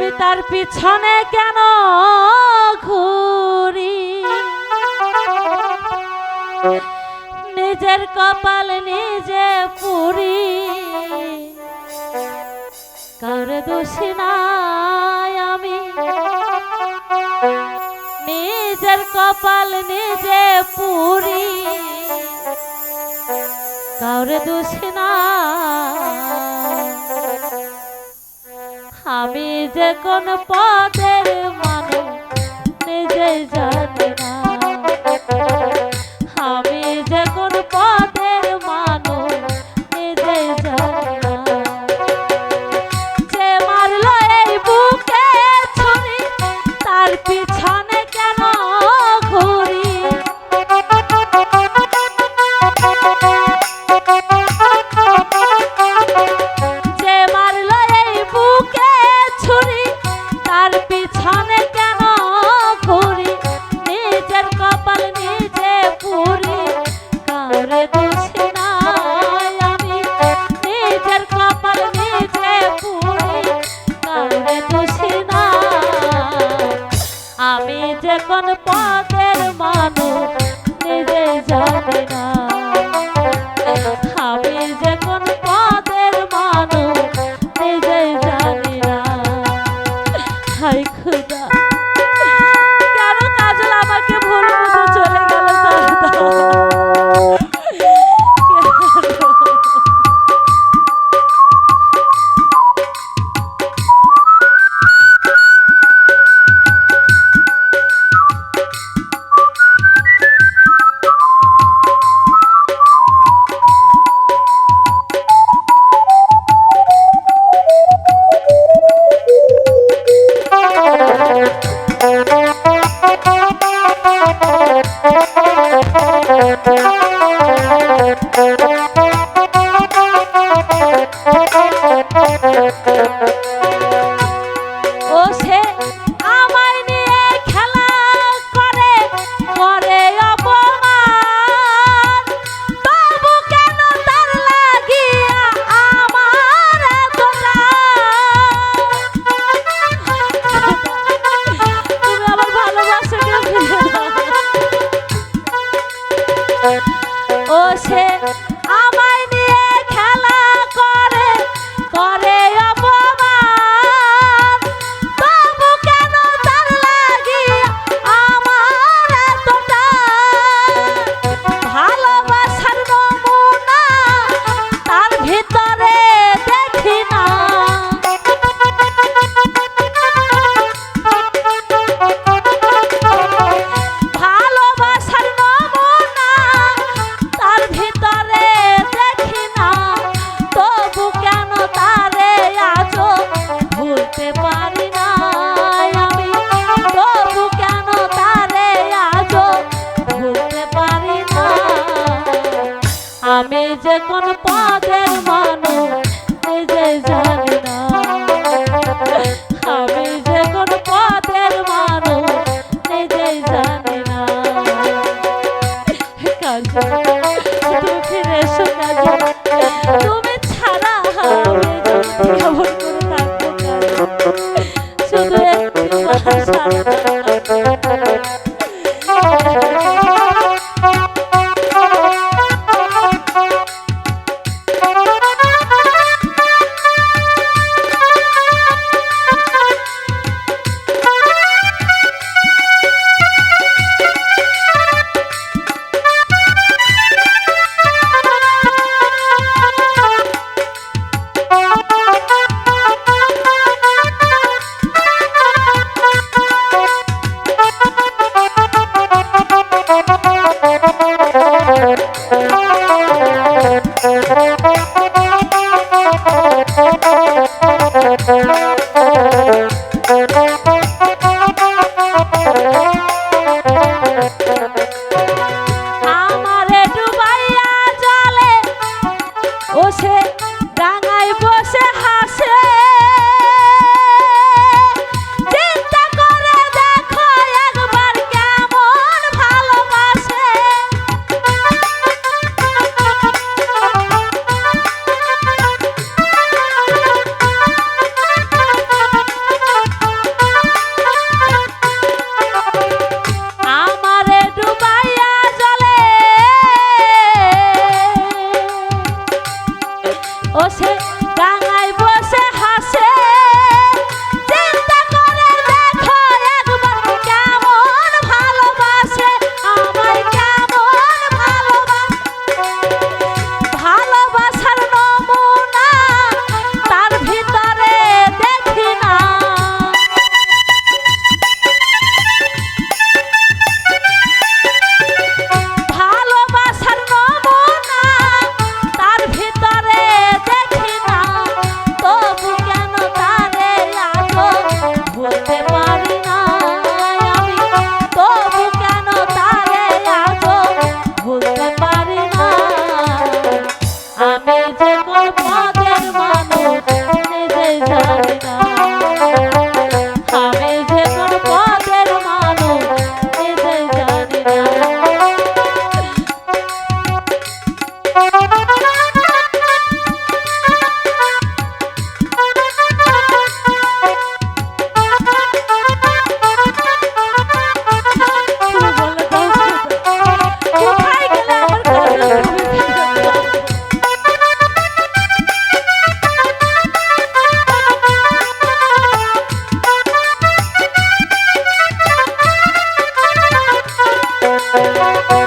আমি তার পিছনে কেন ঘুরি? নিজের কপাল নিজে পুরি। কার দোষী নাই আমি? নিজের কপাল নিজে পুরি। কার দোষী নাই আমি যে কোন পথের মানুষ নিজে জানি না। পথের মানুষ নিজে জানে না। Thank you. ও সে ভালোবাসে Música